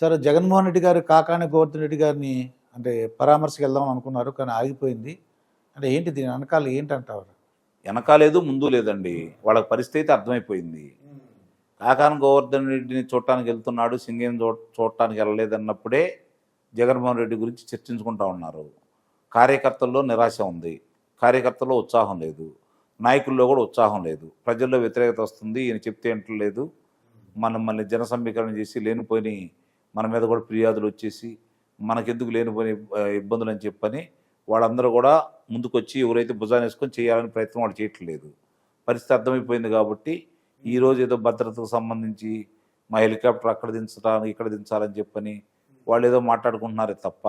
సరే జగన్మోహన్ రెడ్డి గారు కాకాని గోవర్ధన్ రెడ్డి గారిని అంటే పరామర్శకు వెళ్దాం అనుకున్నారు కానీ ఆగిపోయింది. అంటే ఏంటి దీని వెనకాల ఏంటంటారు? వెనకాలేదు ముందు లేదండి. వాళ్ళకి పరిస్థితి అర్థమైపోయింది. కాకాని గోవర్ధన్ రెడ్డిని చూడటానికి వెళ్తున్నాడు సింగేని చూ చూడటానికి వెళ్ళలేదన్నప్పుడే జగన్మోహన్ రెడ్డి గురించి చర్చించుకుంటా ఉన్నారు. కార్యకర్తల్లో నిరాశ ఉంది. కార్యకర్తల్లో ఉత్సాహం లేదు. నాయకుల్లో కూడా ఉత్సాహం లేదు. ప్రజల్లో వ్యతిరేకత వస్తుంది. ఈయన చెప్తే లేదు. మనం మళ్ళీ జనసమీకరణ చేసి లేనిపోయిన మన మీద కూడా ఫిర్యాదులు వచ్చేసి మనకెందుకు లేనిపోయిన ఇబ్బందులు అని చెప్పని వాళ్ళందరూ కూడా ముందుకొచ్చి ఎవరైతే భుజాన్ని వేసుకొని చేయాలని ప్రయత్నం వాళ్ళు చేయట్లేదు. పరిస్థితి అర్థమైపోయింది కాబట్టి ఈ రోజు ఏదో భద్రతకు సంబంధించి మా హెలికాప్టర్ అక్కడ దించడానికి ఇక్కడ దించాలని చెప్పని వాళ్ళు ఏదో మాట్లాడుకుంటున్నారే తప్ప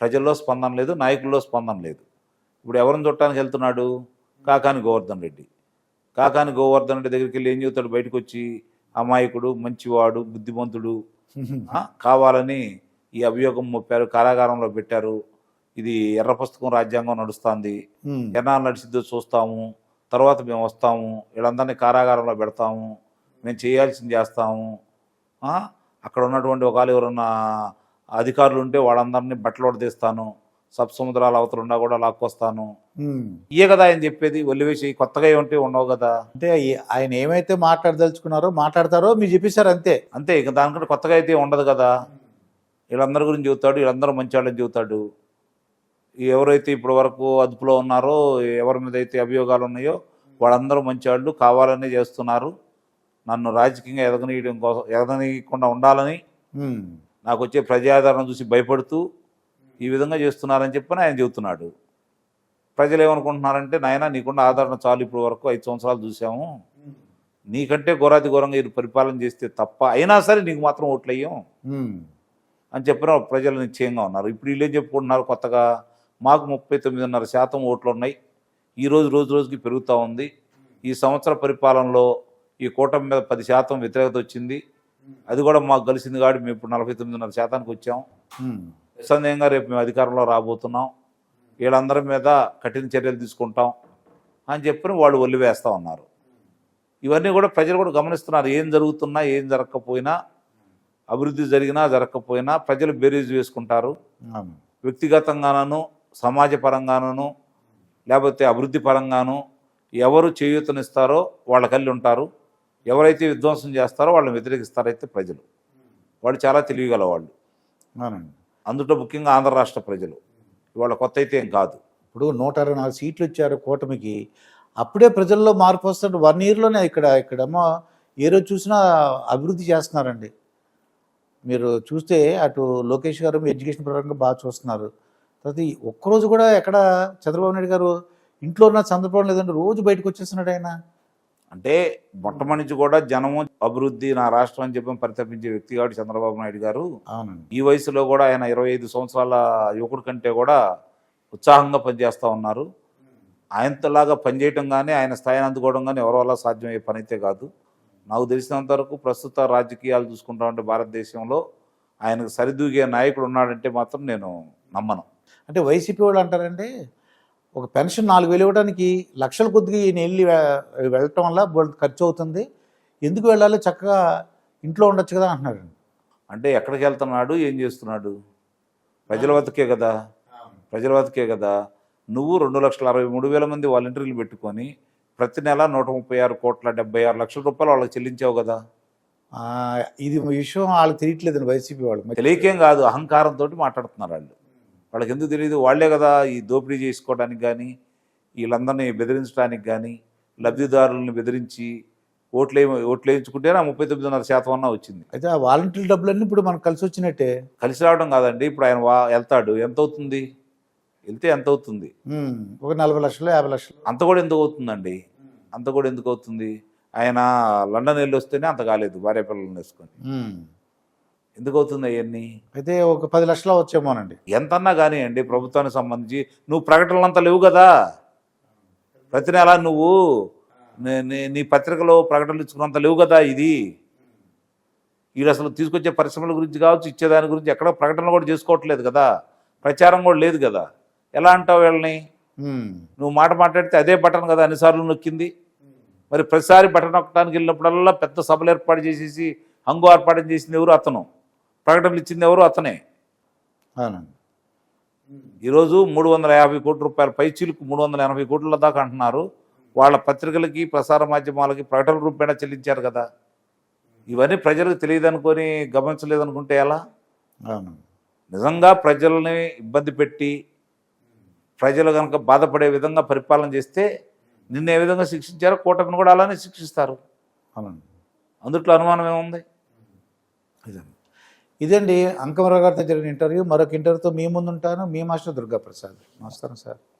ప్రజల్లో స్పందన లేదు నాయకుల్లో స్పందన లేదు. ఇప్పుడు ఎవరిని చుట్టానికి వెళ్తున్నాడు? కాకాని గోవర్ధన్ రెడ్డి. కాకాని గోవర్ధన్ రెడ్డి దగ్గరికి వెళ్ళి ఏం చెబుతాడు? బయటకు వచ్చి అమాయకుడు మంచివాడు బుద్ధిమంతుడు కావాలని ఈ అభియోగం మోపారు కారాగారంలో పెట్టారు. ఇది ఎర్ర పుస్తకం రాజ్యాంగం నడుస్తుంది. ఎన్నాళ్ళు నడిచిద్దో చూస్తాము. తర్వాత మేము వస్తాము. వీళ్ళందరినీ కారాగారంలో పెడతాము. మేము చేయాల్సింది చేస్తాము? అక్కడ ఉన్నటువంటి ఒకవేళ ఎవరన్నా అధికారులు ఉంటే వాళ్ళందరినీ బట్టలు తీస్తాను సబ్ సముద్రాల అవతల ఉన్నా కూడా లాక్కొస్తాను. ఉమ్. ఇయే కదా ఆయన చెప్పేది ఒలివేసి కొత్తగా ఏమంటే ఉండవు కదా. అంటే ఆయన ఏమైతే మాట్లాడదలుచుకున్నారో మాట్లాడతారో మీరు చెప్పేశారు అంతే. అంతే ఇక దానికంటే కొత్తగా అయితే ఉండదు కదా. వీళ్ళందరి గురించి చెబుతాడు వీళ్ళందరూ మంచి వాళ్ళని చెబుతాడు. ఎవరైతే ఇప్పటి వరకు అదుపులో ఉన్నారో ఎవరి మీద అయితే అభియోగాలు ఉన్నాయో వాళ్ళందరూ మంచి వాళ్ళు కావాలనే చేస్తున్నారు. నన్ను రాజకీయంగా ఎదగనీయడం కోసం ఎదగనీయకుండా ఉండాలని. నాకు వచ్చే ప్రజాదరణ చూసి భయపడుతూ ఈ విధంగా చేస్తున్నారని చెప్పని ఆయన చెబుతున్నాడు. ప్రజలు ఏమనుకుంటున్నారంటే నాయన నీకుండా ఆదరణ చాలు ఇప్పుడు వరకు ఐదు సంవత్సరాలు చూసాము నీకంటే ఘోరాతి ఘోరంగా వీరు పరిపాలన చేస్తే తప్ప అయినా సరే నీకు మాత్రం ఓట్లు ఉమ్. అని చెప్పిన ప్రజలు నిశ్చయంగా ఉన్నారు. ఇప్పుడు వీళ్ళు చెప్పుకుంటున్నారు కొత్తగా? మాకు ముప్పై తొమ్మిదిన్నర శాతం ఓట్లు ఉన్నాయి. ఈ రోజు రోజు రోజుకి పెరుగుతూ ఉంది. ఈ సంవత్సర పరిపాలనలో ఈ కూటమి మీద పది శాతం వ్యతిరేకత వచ్చింది. అది కూడా మాకు కలిసింది కాబట్టి మేము ఇప్పుడు నలభై తొమ్మిదిన్నర శాతానికి వచ్చాం. ఉమ్. నిస్సందేహంగా రేపు మేము అధికారంలో రాబోతున్నాం. వీళ్ళందరి మీద కఠిన చర్యలు తీసుకుంటాం అని చెప్పి వాళ్ళు వదిలివేస్తూ ఉన్నారు. ఇవన్నీ కూడా ప్రజలు కూడా గమనిస్తున్నారు. ఏం జరుగుతున్నా ఏం జరగకపోయినా అభివృద్ధి జరిగినా జరగకపోయినా ప్రజలు బేరీజు వేసుకుంటారు. వ్యక్తిగతంగానూ సమాజ పరంగానూ లేకపోతే అభివృద్ధి పరంగాను ఎవరు చేయూతనిస్తారో వాళ్ళ కలిసి ఉంటారు. ఎవరైతే విధ్వంసం చేస్తారో వాళ్ళని వ్యతిరేకిస్తారైతే ప్రజలు. వాళ్ళు చాలా తెలివిగల వాళ్ళు అవునండి. అందులో ముఖ్యంగా ఆంధ్ర రాష్ట్ర ప్రజలు. ఇవాళ కొత్త అయితే ఏం కాదు. ఇప్పుడు నూట అరవై నాలుగు సీట్లు ఇచ్చారు కూటమికి. అప్పుడే ప్రజల్లో మార్పు వస్తుంది. వన్ ఇయర్లోనే ఇక్కడ ఇక్కడేమో ఏ రోజు చూసినా అభివృద్ధి చేస్తున్నారండి. మీరు చూస్తే అటు లోకేష్ గారు ఎడ్యుకేషన్ పరంగా బాగా చూస్తున్నారు. తర్వాత ఒక్కరోజు కూడా ఎక్కడ చంద్రబాబు నాయుడు గారు ఇంట్లో ఉన్న సందర్భం లేదంటే రోజు బయటకు వచ్చేస్తున్నాడు ఆయన. అంటే మొట్టమొదటి కూడా జనము అభివృద్ధి నా రాష్ట్రం అని చెప్పి పరితపించే వ్యక్తి కాబట్టి చంద్రబాబు నాయుడు గారు. ఈ వయసులో కూడా ఆయన ఇరవై ఐదు సంవత్సరాల యువకుడి కంటే కూడా ఉత్సాహంగా పనిచేస్తూ ఉన్నారు. ఆయనతోలాగా పనిచేయటం కానీ ఆయన స్థాయిని అందుకోవడం కానీ ఎవరి వల్ల సాధ్యమయ్యే పని అయితే కాదు. నాకు తెలిసినంత వరకు ప్రస్తుత రాజకీయాలు చూసుకుంటా ఉంటే భారతదేశంలో ఆయనకు సరిదూగే నాయకుడు ఉన్నాడంటే మాత్రం నేను నమ్మను. అంటే వైసీపీ వాళ్ళు అంటారంటే ఒక పెన్షన్ నాలుగు వేలు ఇవ్వడానికి లక్షల కొద్దిగా ఈయన వెళ్ళి వెళ్ళటం వల్ల ఖర్చు అవుతుంది. ఎందుకు వెళ్ళాలి చక్కగా ఇంట్లో ఉండొచ్చు కదా అంటున్నారు. అంటే ఎక్కడికి వెళ్తున్నాడు? ఏం చేస్తున్నాడు? ప్రజల వద్దకే కదా. ప్రజల వద్దకే కదా. నువ్వు రెండు లక్షల అరవై మూడు వేల మంది వాలంటీర్లు పెట్టుకొని ప్రతి నెల నూట ముప్పై ఆరు కోట్ల డెబ్బై ఆరు లక్షల రూపాయలు వాళ్ళకి చెల్లించావు కదా. ఇది విషయం వాళ్ళకి తెలియట్లేదండి వైసీపీ వాళ్ళు. తెలియకేం కాదు. అహంకారంతో మాట్లాడుతున్నారు వాళ్ళు. వాళ్ళకి ఎందుకు తెలియదు వాళ్ళే కదా ఈ దోపిడీ చేసుకోవడానికి కానీ వీళ్ళందరినీ బెదిరించడానికి కానీ లబ్ధిదారులను బెదిరించి ఓట్లు ఓట్లు వేయించుకుంటేనే ఆ ముప్పై తొమ్మిదిన్నర శాతం అన్నా వచ్చింది. అయితే ఆ వాలంటీర్ డబ్బులన్నీ ఇప్పుడు మనకు కలిసి వచ్చినట్టే? కలిసి రావడం కాదండి. ఇప్పుడు ఆయన వెళ్తాడు. ఎంత అవుతుంది వెళ్తే ఎంత అవుతుంది ఒక నలభై లక్షలు యాభై లక్షలు. అంత కూడా ఎందుకు అవుతుందండి? అంత కూడా ఎందుకు అవుతుంది? ఆయన లండన్ వెళ్ళి వస్తేనే అంత కాలేదు. భార్య పిల్లల్ని వేసుకొని. ఎందుకు అవుతుంది అవన్నీ? అయితే ఒక పది లక్షలు వచ్చేమోనండి ఎంతన్నా కానివ్వండి ప్రభుత్వానికి సంబంధించి. నువ్వు ప్రకటనలు అంతా లేవు కదా? ప్రతి నెల నువ్వు నీ- పత్రికలో ప్రకటనలు ఇచ్చుకున్నంత లేవు కదా ఇది? వీళ్ళు అసలు తీసుకొచ్చే పరిశ్రమల గురించి కావచ్చు ఇచ్చేదాని గురించి ఎక్కడ ప్రకటనలు కూడా చేసుకోవట్లేదు కదా? ప్రచారం కూడా లేదు కదా? ఎలా అంటావు వీళ్ళని? నువ్వు మాట మాట్లాడితే అదే బటన్ కదా అన్నిసార్లు నొక్కింది. మరి ప్రతిసారి బటన్ నొక్కడానికి వెళ్ళినప్పుడల్లా పెద్ద సభలు ఏర్పాటు చేసేసి హంగు ఏర్పాటు చేసింది ఎవరు? అతను. ప్రకటనలు ఇచ్చింది ఎవరు? అతనే. అవునండి. ఈరోజు మూడు వందల యాభై కోట్ల రూపాయల పైచీలకు మూడు వందల ఎనభై కోట్ల దాకా అంటున్నారు. వాళ్ళ పత్రికలకి ప్రసార మాధ్యమాలకి ప్రకటన రూపేణా చెల్లించారు కదా. ఇవన్నీ ప్రజలకు తెలియదనుకొని గమనించలేదనుకుంటే ఎలా? అవునండి నిజంగా ప్రజల్ని ఇబ్బంది పెట్టి ప్రజలు కనుక బాధపడే విధంగా పరిపాలన చేస్తే నిన్న ఏ విధంగా శిక్షించారో కూటమిని కూడా అలానే శిక్షిస్తారు. అవునండి. అందుట్లో అనుమానం ఏముంది? ఇదండి అంకమరావు గారితో జరిగిన ఇంటర్వ్యూ. మరొక ఇంటర్వ్యూతో మీ ముందు ఉంటాను మీ మాస్టర్ దుర్గా ప్రసాద్ నమస్కారం సార్.